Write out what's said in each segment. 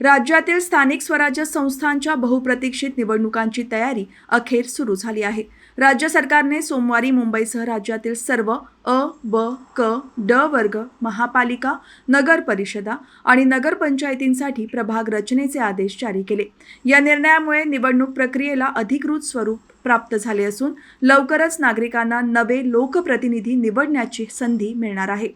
राज्यातील स्थानिक स्वराज्य संस्थांच्या बहुप्रतीक्षित निवडणुकांची तयारी अखेर सुरू झाली आहे. राज्य सरकारने सोमवारी मुंबईसह राज्यातील सर्व अ ब क ड वर्ग महापालिका नगर परिषदा आणि नगरपंचायतींसाठी प्रभाग रचनेचे आदेश जारी केले. या निर्णयामुळे निवडणूक प्रक्रियेला अधिकृत स्वरूप प्राप्त झाले असून लवकरच नागरिकांना नवे लोकप्रतिनिधी निवडण्याची संधी मिळणार आहे.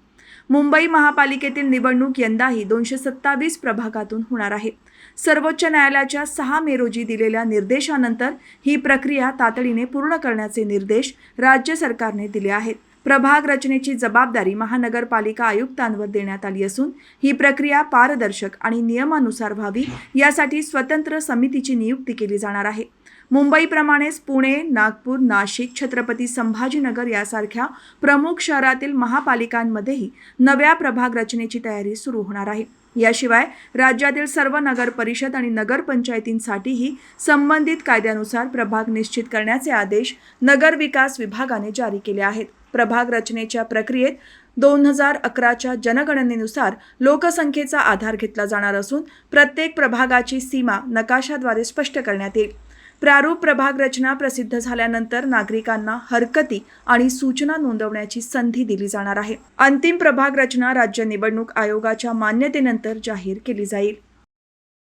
मुंबई महापालिकेतील निवडणूक यंदाही दोनशे सत्तावीस प्रभागातून होणार आहे. सर्वोच्च न्यायालयाच्या सहा मे रोजी दिलेल्या निर्देशानंतर ही प्रक्रिया तातडीने पूर्ण करण्याचे निर्देश राज्य सरकारने दिले आहेत. प्रभाग रचनेची जबाबदारी महानगरपालिका आयुक्तांवर देण्यात आली असून ही प्रक्रिया पारदर्शक आणि नियमानुसार व्हावी यासाठी स्वतंत्र समितीची नियुक्ती केली जाणार आहे. मुंबईप्रमाणेच पुणे नागपूर नाशिक छत्रपती संभाजीनगर यासारख्या प्रमुख शहरातील महापालिकांमध्येही नव्या प्रभाग रचनेची तयारी सुरू होणार आहे. याशिवाय राज्यातील सर्व नगर परिषद आणि नगरपंचायतींसाठीही संबंधित कायद्यानुसार प्रभाग निश्चित करण्याचे आदेश नगर विकास विभागाने जारी केले आहेत. प्रभाग रचनेच्या प्रक्रियेत दोन हजार अकराच्या जनगणनेनुसार लोकसंख्येचा आधार घेतला जाणार असून प्रत्येक प्रभागाची सीमा नकाशाद्वारे स्पष्ट करण्यात येईल. प्रारूप प्रभाग रचना प्रसिद्ध झाल्यानंतर नागरिकांना हरकती आणि सूचना नोंदवण्याची संधी दिली जाणार आहे. अंतिम प्रभाग रचना राज्य निवडणूक आयोगाच्या मान्यतेनंतर जाहीर केली जाईल.